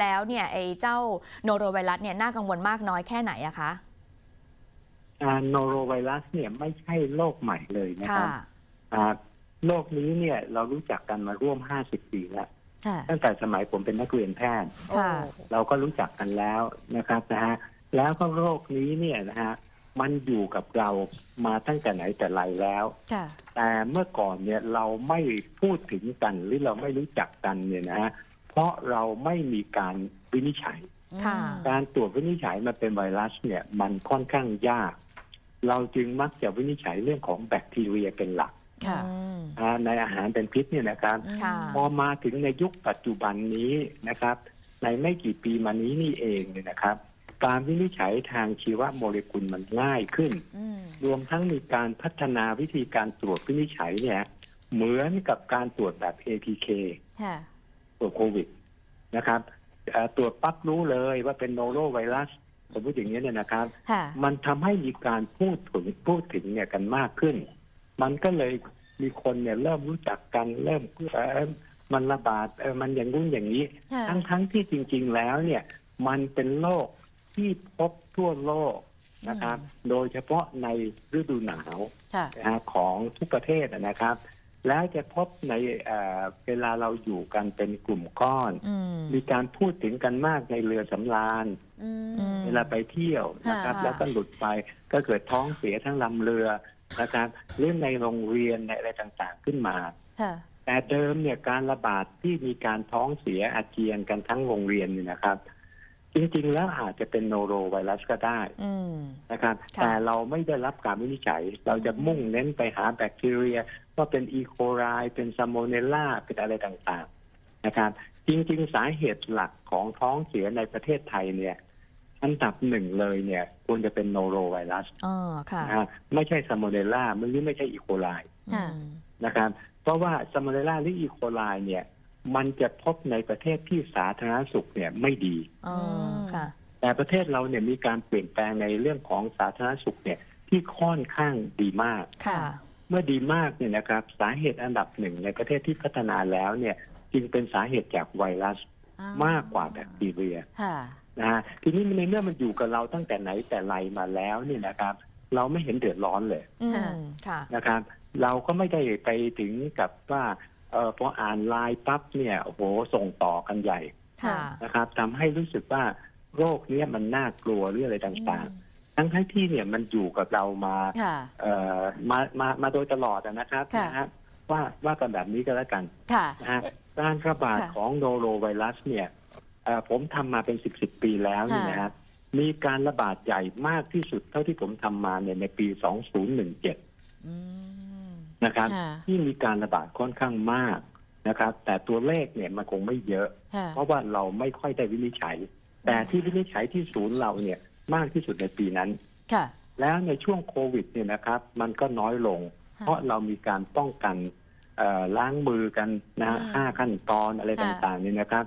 แล้วเนี่ยไอ้เจ้าโนโรไวรัสเนี่ยน่ากังวลมากน้อยแค่ไหนอะคะโนโรไวรัสเนี่ยไม่ใช่โรคใหม่เลยนะคค่ะรับอ่าโรคนี้เนี่ยเรารู้จักกันมาร่วม 50 ปีแล้วค่ะตั้งแต่สมัยผมเป็นนักเรียนแพทย์ค่ะเราก็รู้จักกันแล้วนะครับนะฮะแล้วก็โรคนี้เนี่ยนะฮะมันอยู่กับเรามาตั้งแต่ไหนแต่ไรแล้วค่ะแต่เมื่อก่อนเนี่ยเราไม่พูดถึงกันหรือเราไม่รู้จักกันเนี่ยนะฮะ เพราะเราไม่มีการวินิจฉัย ค่ะ การตรวจวินิจฉัยมาเป็นไวรัสเนี่ย มันค่อนข้างยาก เราจึงมักจะวินิจฉัยเรื่องของแบคทีเรียเป็นหลักค่ะอืมอ่าในอาหารเป็นพิษเนี่ยนะครับ ค่ะ พอมาถึงในยุคปัจจุบันนี้นะครับ ในไม่กี่ปีมานี้นี่เองเนี่ยนะครับ การวินิจฉัยทางชีวโมเลกุลมันง่ายขึ้น อืมรวมทั้งมีการพัฒนาวิธีการตรวจวินิจฉัยเนี่ย เหมือนกับการตรวจแบบ ATK ค่ะ ตรวจโควิดนะครับเอ่อตรวจปั๊บรู้เลยว่าเป็นโนโรไวรัสสมมติอย่างนี้ยเนี่ยนะครับค่ะมันทำให้มีการพูดถึงพูดถึงเนี่ยกันมากขึ้น มันก็เลยมีคนเนี่ยเริ่มรู้จักกันเริ่มเอ่อมันระบาดเออมันอย่างงู้นอย่างนี้ค่ะทั้งทั้งที่จริง ๆ แล้วเนี่ย มันเป็นโรคที่พบทั่วโลกนะครับ โดยเฉพาะในฤดูหนาวค่ะนะฮะของทุกประเทศนะครับ แล้วจะพบในเอ่อเวลาเราอยู่กันเป็นกลุ่มก้อนอืมมีการพูดถึงกันมากในเรือสำราญอืมอืมเวลาไปเที่ยวนะครับค่ะแล้วก็หลุดไปก็เกิดท้องเสียทั้งลำเรือนะครับหรือในโรงเรียนในอะไรต่างๆขึ้นมาค่ะแต่เดิมเนี่ยการระบาดที่มีการท้องเสียอาเจียนกันทั้งโรงเรียนเนี่ยนะครับ จริงๆ แล้วอาจจะเป็นโนโรไวรัสก็ได้อืมนะครับค่ะแต่เราไม่ได้รับการวินิจฉัย เราจะมุ่งเน้นไปหาแบคทีเรีย ว่าเป็นอีโคไ i เป็นซ a โมเนลลาเป็นอะไรต่างๆนะครับ จริงๆ สาเหตุหลักของท้องเสียในประเทศไทยเนี่ยอันดับหนึ่งเลยเนี่ยควรจะเป็นโนโรไวรัสอ๋อค่ะนะฮะไม่ใช่ซ a โมเนลลาหรือไม่ใช่อีโคไ i ค่ะอืมนะครับเพราะว่าซ a โมเนลลาหรืออีโคไ i เนี่ย มันจะพบในประเทศที่สาธารณสุขเนี่ยไม่ดี อ๋อค่ะ แต่ประเทศเราเนี่ยมีการเปลี่ยนแปลงในเรื่องของสาธารณสุขเนี่ยที่ค่อนข้างดีมาก ค่ะ เมื่อดีมากเนี่ยนะครับสาเหตุอันดับหนึ่งในประเทศที่พัฒนาแล้วเนี่ยจึงเป็นสาเหตุจากไวรัสอ่มากกว่าแบคทีเรียค่ะนะฮะทีนี้ในเมื่อมันอยู่กับเราตั้งแต่ไหนแต่ไรมาแล้วเนี่ยนะครับ เราไม่เห็นเดือดร้อนเลยอืค่ะมค่ะนะครับ เราก็ไม่ได้ไปถึงกับว่า เออพออ่านไลน์ปั๊บเนี่ยโอ้โหส่งต่อกันใหญ่ค่ะ นะครับทำให้รู้สึกว่าโรคเนี้ยมันน่ากลัวหรืออะไรต่างๆ ทั้งทั้งที่เนี่ยมันอยู่กับเรามา ค่ะ เอ่อมามามาโดยตลอดอะนะครับค่ะ นะฮะว่าว่ากันแบบนี้ก็แล้วกันค่ะ นะฮะการระบาดค่ะของโนโรไวรัสเนี่ยเอ่อผมทำมาเป็นสิบสิบปีแล้วนี่นะครับมีการระบาดใหญ่มากที่สุดเท่าที่ผมทำมาเนี่ยในปี 2017 อืม นะครับค่ะที่มีการระบาดค่อนข้างมากนะครับ แต่ตัวเลขเนี่ยมันคงไม่เยอะค่ะเพราะว่าเราไม่ค่อยได้วินิจฉัย แต่ที่วินิจฉัยที่ศูนย์เราเนี่ยมากที่สุดในปีนั้นค่ะแล้วในช่วงโควิดเนี่ยนะครับ มันก็น้อยลงค่ะเพราะเรามีการป้องกันเอ่อล้างมือกันนะฮะอืมห้าขั้นตอนอะไรค่ะต่างๆเนี่ยนะครับ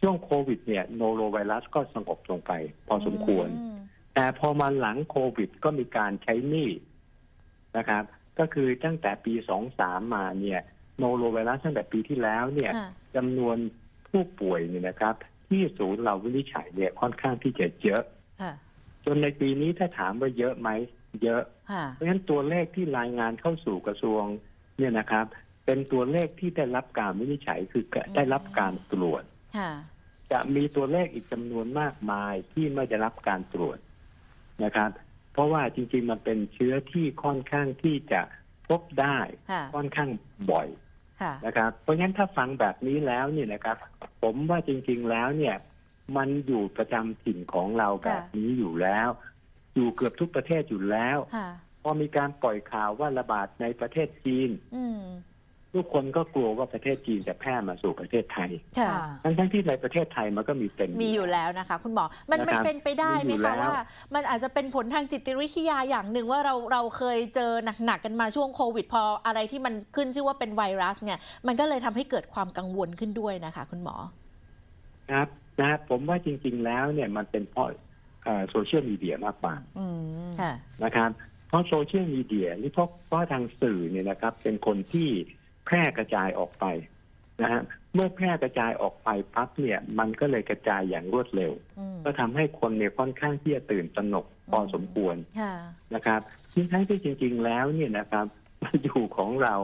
ช่วงโควิดเนี่ยโนโรไวรัสก็สงบลงไป พอสมควรอืมแต่พอมาหลังโควิดก็มีการใช้หนี้นะครับ ก็คือตั้งแต่ปีสองสามมาเนี่ยโนโรไวรัสตั้งแต่ปีที่แล้วเนี่ยค่ะจำนวนผู้ป่วยเนี่ยนะครับ ที่ศูนย์เราวินิจฉัยเนี่ยค่อนข้างที่จะเยอะค่ะจนในปีนี้ถ้าถามว่าเยอะไหมเยอะค่ะเพราะฉะนั้นตัวเลขที่รายงานเข้าสู่กระทรวงเนี่ยนะครับ เป็นตัวเลขที่ได้รับการวินิจฉัยคือได้รับการตรวจค่ะจะมีตัวเลขอีกจำนวนมากมายที่ไม่ได้รับการตรวจนะครับ เพราะว่าจริงๆมันเป็นเชื้อที่ค่อนข้างที่จะพบได้ค่ะค่อนข้างบ่อยค่ะ นะครับ เพราะฉะนั้นถ้าฟังแบบนี้แล้วเนี่ยนะครับ ผมว่าจริงๆแล้วเนี่ย มันอยู่ประจำถิ่นของเราแบบนี้อยู่แล้ว อยู่เกือบทุกประเทศอยู่แล้ว ค่ะ พอมีการปล่อยข่าวว่าระบาดในประเทศจีน อืม ทุกคนก็กลัวว่าประเทศจีนจะแพร่มาสู่ประเทศไทยค่ะค่ะ ทั้งทั้งๆที่ในประเทศไทยมันก็มีเต็ม มีอยู่แล้วนะคะ คุณหมอ มันนะครับมันเป็นไปได้ไหมมีอยู่แล้คะว ว่า มันอาจจะเป็นผลทางจิตวิทยาอย่างหนึ่งว่าเราเราเคยเจอหนักๆกันมาช่วงโควิด พออะไรที่มันขึ้นชื่อว่าเป็นไวรัสเนี่ย มันก็เลยทำให้เกิดความกังวลขึ้นด้วยนะคะ คุณหมอ ครับนะครับผมว่าจริง ๆ แล้วเนี่ยมันเป็นเพราะโซเชียลมีเดียมากกว่าอืมค่ะ นะครับ เพราะโซเชียลมีเดียหรือเพราะเพราะทางสื่อเนี่ยนะครับ เป็นคนที่ แพร่กระจายออกไปนะฮะเมื่อแพร่กระจายออกไปปั๊บเนี่ยมันก็เลยกระจายอย่างรวดเร็วอืมก็ทำให้คนเนี่ยค่อนข้างที่จะตื่นตระหนกพอสมควรค่ะนะครับทั้งทั้งที่จริง ๆ แล้วเนี่ยนะครับมันอยู่ของเรา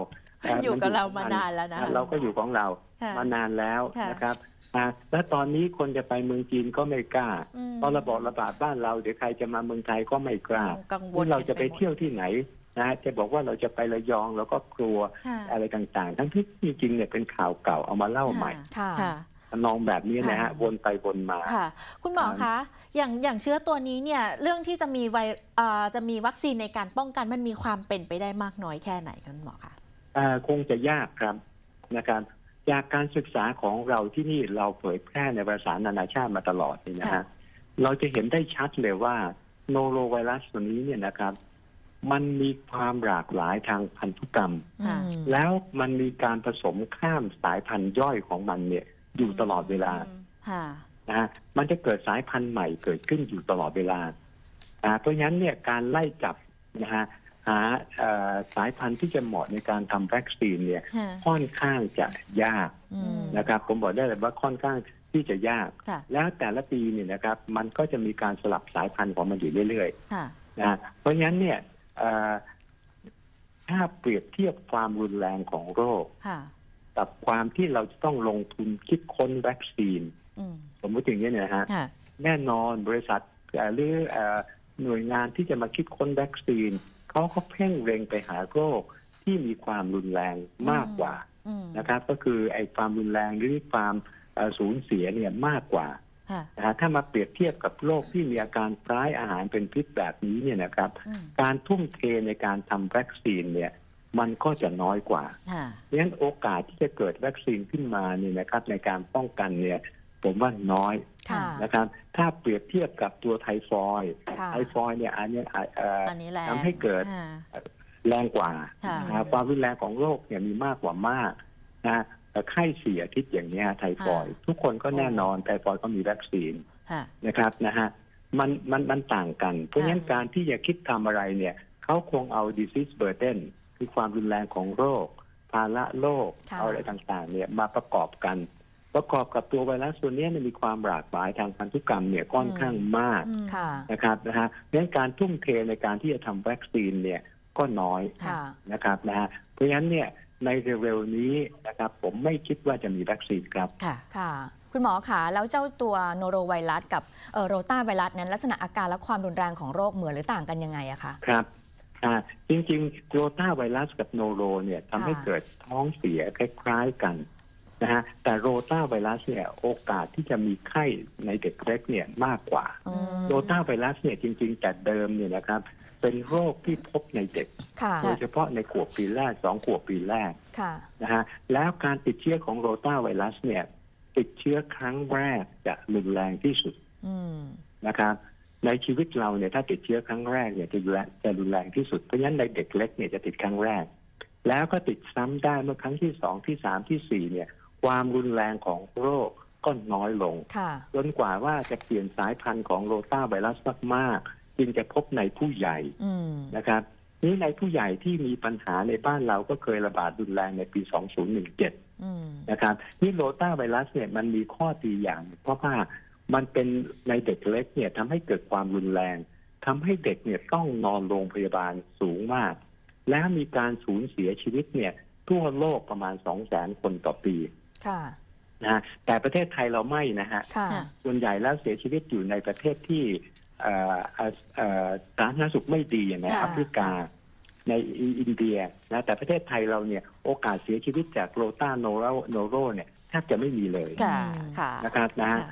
เอยู่กับเรามานานแล้วนะเราก็อยู่ของเราค่ะมานานแล้วค่ะนะครับอ่าแล้วตอนนี้คนจะไปเมืองจีนก็ไม่กล้ามตอนระบาดระบาดบ้านเราเดี๋ยวใครจะมาเมืองไทยก็ไม่กล้ากังวลที่เราจะไปกันหมดเที่ยวที่ไหน นะฮะจะบอกว่าเราจะไประยองเราก็กลัวค่ะอะไรต่างๆ ทั้งที่จริงๆเนี่ยเป็นข่าวเก่าเอามาเล่าใหม่ค่ะ ค่ะ ทำนองแบบนี้นะฮะค่ะ วนไปวนมา ค่ะ คุณหมอคะ อย่างอย่างเชื้อตัวนี้เนี่ย เรื่องที่จะมีไวเอ่อจะมีวัคซีนในการป้องกันมันมีความเป็นไปได้มากน้อยแค่ไหนคะคุณหมอคะ อ่าคงจะยากครับนะครับจากการศึกษาของเราที่นี่เราเผยแพร่ในภาษานานาชาติมาตลอดนี่นะค่ะ ฮะเราจะเห็นได้ชัดเลยว่าโนโรไวรัสตัวนี้เนี่ยนะครับ มันมีความหลากหลายทางพันธุกรรม ค่ะอืมแล้วมันมีการผสมข้ามสายพันธุ์ย่อยของมันเนี่ย อยู่ตลอดเวลาค่ะ นะฮะมันจะเกิดสายพันธุ์ใหม่เกิดขึ้นอยู่ตลอดเวลาอ่าเพราะฉะนั้นเนี่ยการไล่จับนะฮะหาเอ่อสายพันธุ์ที่จะเหมาะในการทำวัคซีนเนี่ย ค่ะค่อนข้างจะยากอืมนะครับ ผมบอกได้เลยว่าค่อนข้างที่จะยาก ค่ะ แล้วแต่ละปีเนี่ยนะครับ มันก็จะมีการสลับสายพันธุ์ของมันอยู่เรื่อยค่ะ ๆนะฮะเพราะฉะนั้นเนี่ยเอ่อ ถ้าเปรียบเทียบความรุนแรงของโรคค่ะกับความที่เราจะต้องลงทุนคิดค้นวัคซีนอืมสมมติอย่างนี้ยนะฮะค่ะแน่นอนบริษัทเอ่อหรือเอ่อหน่วยงานที่จะมาคิดค้นวัคซีนเขาก็เพ่งเล็งไปหาโรคที่มีความรุนแรงมากกว่าอืมนะครับ ก็คือไอ้ความรุนแรงหรือความเอ่อสูญเสียเนี่ยมากกว่าค่ะ นะฮะถ้ามาเปรียบเทียบกับโรคที่มีอาการคล้ายอาหารเป็นพิษแบบนี้เนี่ยนะครับอืมการทุ่มเทในการทำวัคซีนเนี่ยมันก็จะน้อยกว่าค่ะเพราะฉะนั้นโอกาสที่จะเกิดวัคซีนขึ้นมาเนี่ยนะครับในการป้องกันเนี่ยผมว่าน้อยค่ะนะครับ ถ้าเปรียบเทียบกับตัวไทฟอยด์ค่ะไทฟอยด์เนี่ยอันเนี้ยอะเอ่ออันนี้แหละทำให้เกิดค่ะแรงกว่าค่ะนะฮะความรุนแรงของโรคเนี่ยมีมากกว่ามากนะแต่ ไข้เสียอาทิตย์อย่างเนี้ยไทฟอยด์ทุกคนก็แน่นอนไทฟอยด์ก็มีวัคซีนค่ะนะครับนะฮะมันมันมันต่างกัน เพราะฉะนั้นการที่จะคิดทำอะไรเนี่ยเขาคงเอา disease burden คือความรุนแรงของโรค ภาระโรคค่ะเอาอะไรต่างๆ เนี่ยมาประกอบกัน ประกอบกับตัวไวรัสตัวเนี้ยมันมีความหลากหลายทางพันธุกรรมเนี่ยค่อนข้างมากอืมค่ะนะครับนะฮะดังนั้นการทุ่มเทในการที่จะทำวัคซีนเนี่ยก็น้อยค่ะนะครับนะฮะเพราะฉะนั้นเนี่ย ในเร็วๆนี้นะครับ ผมไม่คิดว่าจะมีวัคซีนครับ ค่ะ ค่ะ คุณหมอคะแล้วเจ้าตัวโนโรไวรัสกับเอ่อโรตาไวรัสนั้นลักษณะอาการและความรุนแรงของโรคเหมือนหรือต่างกันยังไงอะคะ ครับอ่าจริงๆโรตาไวรัสกับโนโรเนี่ยทำให้ค่ะเกิดท้องเสียคล้าย ๆ กัน นะฮะแต่โรตาไวรัสเนี่ยโอกาสที่จะมีไข้ในเด็กเล็กเนี่ยมากกว่าอืมโรตาไวรัสเนี่ยจริง ๆ แต่เดิมเนี่ยนะครับ เป็นโรคที่พบในเด็ก ค่ะโดยเฉพาะในขวบปีแรกสองขวบปีแรกค่ะนะฮะแล้วการติดเชื้อของโรตาไวรัสเนี่ยติดเชื้อครั้งแรกจะรุนแรงที่สุดอืมนะครับในชีวิตเราเนี่ยถ้าติดเชื้อครั้งแรกเนี่ยจะรุนแรงจะรุนแรงที่สุดเพราะฉะนั้นในเด็กเล็กเนี่ยจะติดครั้งแรก แล้วก็ติดซ้ำได้เมื่อครั้งที่สองที่สามที่สี่เนี่ย ความรุนแรงของโรคก็น้อยลงค่ะจนกว่าว่าจะเปลี่ยนสายพันธุ์ของโรตาไวรัสมากๆจึงจะพบในผู้ใหญ่อืมนะครับนี่ในผู้ใหญ่ที่มีปัญหาในบ้านเราก็เคยระบาดรุนแรงในปี 2017อืมนะครับนี่โรตาไวรัสเนี่ยมันมีข้อดีอย่าง เพราะว่ามันเป็นในเด็กเล็กเนี่ยทำให้เกิดความรุนแรงทำให้เด็กเนี่ยต้องนอนโรงพยาบาลสูงมาก และมีการสูญเสียชีวิตเนี่ยทั่วโลกประมาณ 2 0 0 0 0 0 คนต่อปี ค่ะนะฮะแต่ประเทศไทยเราไม่นะฮะค่ะค่ะ ส่วนใหญ่แล้วเสียชีวิตอยู่ในประเทศที่เอ่อเอ่อเอ่อสาธารณสุขไม่ดีอย่างในค่ะ แอฟริกา ในอินเดียนะแต่ประเทศไทยเราเนี่ยโอกาสเสียชีวิตจากโรตาโนโรโนโรเนี่ยแทบจะไม่มีเลย ค่ะค่ะนะครับนะฮะค่ะ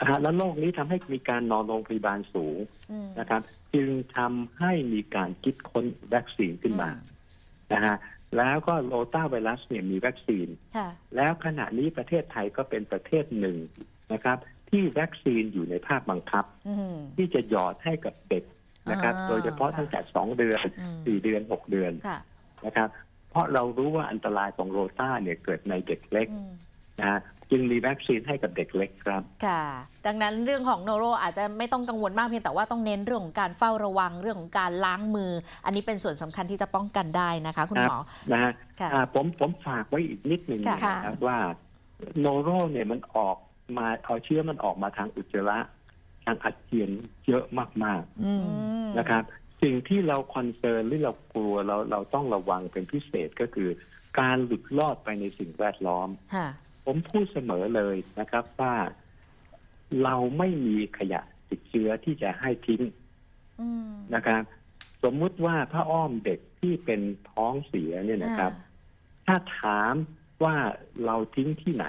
อ่าแล้วโรคนี้ทำให้มีการนอนโรงพยาบาลสูงอืมนะครับ จึงทำให้มีการคิดค้นวัคซีนขึ้นมานะฮะ แล้วก็โรตาไวรัสเนี่ยมีวัคซีนค่ะแล้วขณะนี้ประเทศไทยก็เป็นประเทศหนึ่งนะครับ ที่วัคซีนอยู่ในภาคบังคับอืมที่จะหยอดให้กับเด็กนะครับอ่าโดยเฉพาะตั้งแต่สองเดือนอืมสี่เดือนหกเดือนค่ะนะครับ เพราะเรารู้ว่าอันตรายของโรตาเนี่ยเกิดในเด็กเล็กอืมนะฮะ จึงมีวัคซีนให้กับเด็กเล็กครับ ค่ะ ดังนั้นเรื่องของโนโรอาจจะไม่ต้องกังวลมากเพียงแต่ว่าต้องเน้นเรื่องของการเฝ้าระวังเรื่องของการล้างมือ อันนี้เป็นส่วนสำคัญที่จะป้องกันได้นะคะ คุณหมอนะฮะค่ะอ่าผมผมฝากไว้อีกนิดหนึ่งค่ะนะครับว่าโนโรเนี่ยมันออกมาเอาเชื้อมันออกมาทางอุจจาระทางอาเจียนเยอะมากอืมมๆนะครับ สิ่งที่เราคอนเซิร์นหรือเรากลัวเราเราต้องระวังเป็นพิเศษก็คือ การหลุดลอดไปในสิ่งแวดล้อมค่ะ ผมพูดเสมอเลยนะครับว่าเราไม่มีขยะติดเชื้อที่จะให้ทิ้งอืมนะครับ สมมุติว่าพระอ้อมเด็กที่เป็นท้องเสียเนี่ยนะครับ ถ้าถามว่าเราทิ้งที่ไหน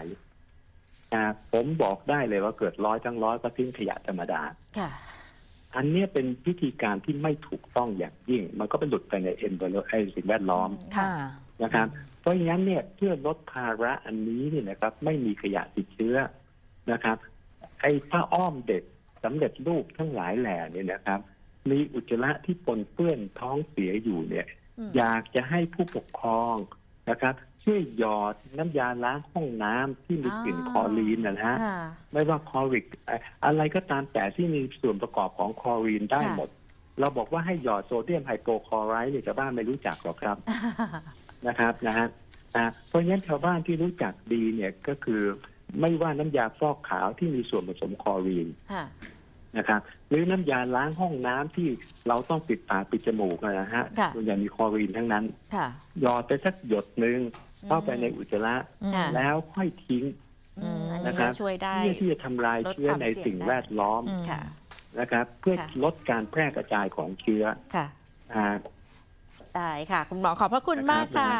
นะผมบอกได้เลยว่าเกิดร้อยทั้งร้อยก็ทิ้งขยะธรรมดาค่ะอันเนี้ยเป็นวิธีการที่ไม่ถูกต้องอย่างยิ่ง มันก็ไปหลุดไปในเอ็นเวอร์ไอสิ่งแวดล้อมค่ะ นะครับ เพราะงั้นเนี่ยเพื่อลดภาระอันนี้เนี่ยนะครับ ไม่มีขยะติดเชื้อนะครับ ไอ้ผ้าอ้อมเด็กสำเร็จรูปทั้งหลายแหล่เนี่ยนะครับ มีอุจจาระที่ปนเปื้อนท้องเสียอยู่เนี่ยอืมอยากจะให้ผู้ปกครองนะครับช่วยหยอดน้ำยาล้างห้องน้ำที่มีกลิ่นอ่าคลอรีนนะฮะค่ะไม่ว่าคลอริกเอ่ออะไรก็ตามแต่ที่มีส่วนประกอบของคลอรีนได้ค่ะหมด เราบอกว่าให้หยอดโซเดียมไฮโปคลอไรด์เนี่ยชาวบ้านไม่รู้จักหรอกครับ นะครับนะฮะอ่าเพราะฉะนั้นชาวบ้านที่รู้จักดีเนี่ยก็คือไม่ว่าน้ำยาฟอกขาวที่มีส่วนผสมคลอรีนค่ะนะครับหรือน้ำยาล้างห้องน้ำที่เราต้องปิดปากปิดจมูกนะฮะค่ะส่วนใหญ่มีคลอรีนทั้งนั้นค่ะหยอดไปสักหยดหนึ่งเข้าไปในอุจจาระค่ะแล้วค่อยทิ้งอืมอันนะนี้ครัก็บช่วยได้เพื่อที่จะทำลายเชื้อในสิ่งแวดล้อมอืมค่ะนะครับ เพื่อค่ะลดการแพร่กระจายของเชื้อค่ะอ่า ได้ค่ะ คุณหมอขอบพระคุณมากนะครับค่ะ